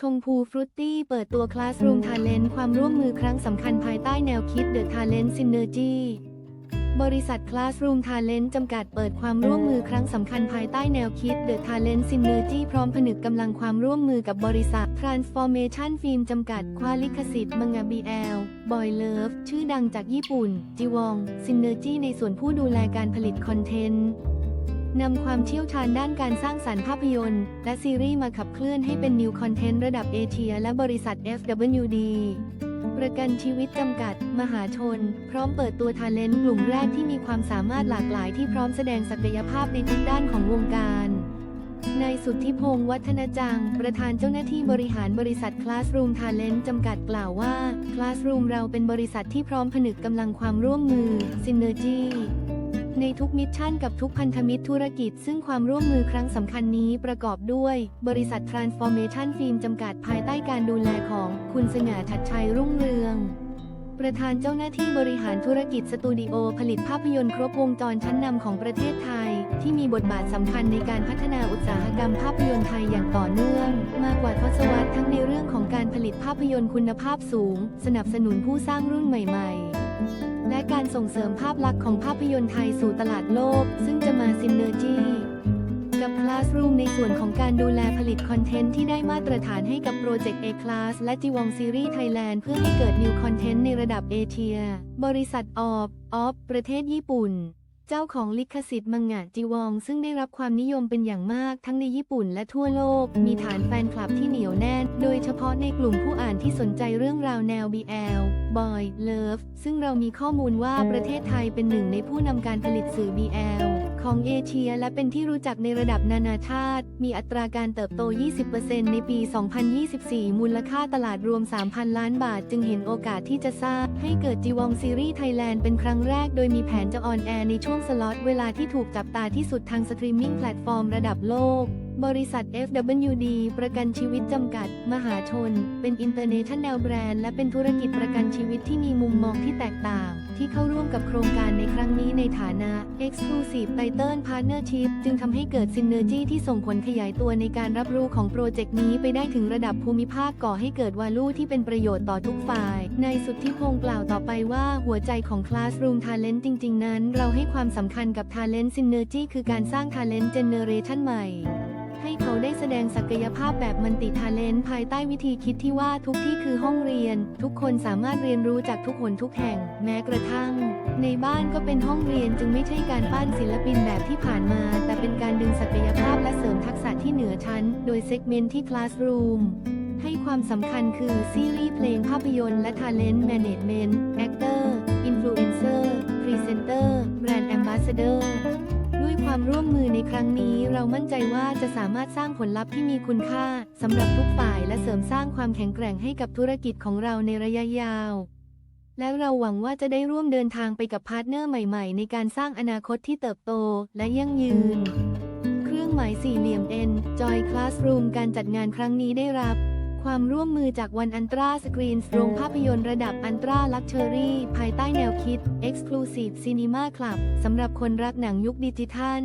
ชงพูฟรุตตี้เปิดตัว Classroom Talent ความร่วมมือครั้งสำคัญภายใต้แนวคิด The Talent Synergy บริษัท Classroom Talent จำกัดเปิดความร่วมมือครั้งสำคัญภายใต้แนวคิด The Talent Synergy พร้อมผนึกกำลังความร่วมมือกับบริษัท Transformation Film จำกัด คว้าลิขสิทธิ์มังงะ BL Boy Love ชื่อดังจากญี่ปุ่นจีวอง Synergy ในส่วนผู้ดูแลการผลิตคอนเทนต์ นำความเชี่ยวชาญด้านการสร้างสรรค์ภาพยนตร์ และซีรีส์มาขับเคลื่อนให้เป็นนิวคอนเทนต์ระดับเอเชีย และบริษัท FWD ประกันชีวิตจำกัด มหาชน พร้อมเปิดตัวทาเลนต์กลุ่มแรกที่มีความสามารถหลากหลายที่พร้อมแสดงศักยภาพในทุกด้านของวงการนายสุทธิพงศ์วัฒนจัง ประธานเจ้าหน้าที่บริหารบริษัท Classroom Talent จำกัดกล่าวว่า Classroom เราเป็นบริษัทที่พร้อมผนึกกำลังความร่วมมือ Synergy ในทุกมิชชั่นกับทุกพันธมิตรธุรกิจ ซึ่งความร่วมมือครั้งสำคัญนี้ประกอบด้วย บริษัท Transformation Film จำกัดภายใต้การดูแลของ คุณสง่าชัดชัยรุ่งเรือง ประธานเจ้าหน้าที่บริหารธุรกิจสตูดิโอผลิตภาพยนตร์ครบวงจรชั้นนำของประเทศไทย ที่มีบทบาทสำคัญในการพัฒนาอุตสาหกรรมภาพยนตร์ไทยอย่างต่อเนื่อง มากกว่าทศวรรษทั้งในเรื่องของการผลิตภาพยนตร์คุณภาพสูง สนับสนุนผู้สร้างรุ่นใหม่ ๆ และการส่งเสริมภาพลักษณ์ของภาพยนตร์ไทยสู่ตลาดโลก ซึ่งจะมาซินเนอร์จีกับ Classroom ในส่วนของการดูแลผลิตคอนเทนต์ที่ได้มาตรฐานให้กับโปรเจกต์ A-Class และจีวองซีรีส์ไทยแลนด์เพื่อให้เกิดนิวคอนเทนต์ในระดับเอเชีย บริษัทออบออฟประเทศญี่ปุ่น เจ้าของลิขสิทธิ์มังงะจีวอง ซึ่งได้รับความนิยมเป็นอย่างมากทั้งในญี่ปุ่นและทั่วโลก มีฐานแฟนคลับที่เหนียวแน่น โดยเฉพาะในกลุ่มผู้อ่านที่สนใจเรื่องราวแนว BL Boy Love ซึ่งเรามีข้อมูลว่าประเทศไทยเป็นหนึ่งในผู้นำการผลิตสื่อ BL ของเอเชียและเป็นที่รู้จักในระดับนานาชาติ มีอัตราการเติบโต 20%ในปี 2024 มูลค่าตลาดรวม 3,000 ล้านบาท จึงเห็นโอกาสที่จะสร้างให้เกิดจีวองซีรีส์ไทยแลนด์เป็นครั้งแรก โดยมีแผนจะออนแอร์ในช่วงสล็อตเวลาที่ถูกจับตาที่สุดทางสตรีมมิ่งแพลตฟอร์มระดับโลก บริษัท FWD ประกันชีวิตจำกัด มหาชน เป็น International Brand และเป็นธุรกิจประกันชีวิตที่มีมุมมองที่แตกต่าง ที่เข้าร่วมกับโครงการในครั้งนี้ในฐานะ Exclusive Title Partnership จึงทำให้เกิด Synergy ที่ส่งผลขยายตัวในการรับรู้ของโปรเจกต์นี้ไปได้ถึงระดับภูมิภาคก่อให้เกิดวาลูที่เป็นประโยชน์ต่อทุกฝ่ายนายสุทธิพงศ์กล่าวต่อไปว่าหัวใจของ Classroom Talent จริง ๆ นั้น เราให้ความสำคัญกับ Talent Synergy คือการสร้าง Talent Generation ใหม่ ให้เขาได้แสดงศักยภาพแบบมันติทาเลนต์ภายใต้วิธีคิดที่ว่าทุกที่คือห้องเรียน ทุกคนสามารถเรียนรู้จากทุกหนทุกแห่ง แม้กระทั่ง ในบ้านก็เป็นห้องเรียนจึงไม่ใช่การปั้นศิลปินแบบที่ผ่านมา แต่เป็นการดึงศักยภาพและเสริมทักษะที่เหนือชั้น โดยเซกเมนต์ที่ Classroom ให้ความสำคัญคือซีรีส์เพลงภาพยนตร์และ Talent Management Actor Influencer Presenter Brand Ambassador ด้วย ความร่วมมือในครั้งนี้เรามั่นใจว่าจะสามารถสร้างผลลัพธ์ที่มีคุณค่าสำหรับทุกฝ่ายและเสริมสร้างความแข็งแกร่งให้กับธุรกิจของเราในระยะยาว และเราหวังว่าจะได้ร่วมเดินทางไปกับพาร์ทเนอร์ใหม่ๆ ในการสร้างอนาคตที่เติบโตและยั่งยืน เครื่องหมายสี่เหลี่ยม N Joy Classroom การจัดงานครั้งนี้ได้รับ ความร่วมมือจากวันอันตราสกรีนโรงภาพยนตร์ระดับอันตราลักเชอรี่ ภายใต้แนวคิด Exclusive Cinema Club สำหรับคนรักหนังยุคดิจิทัล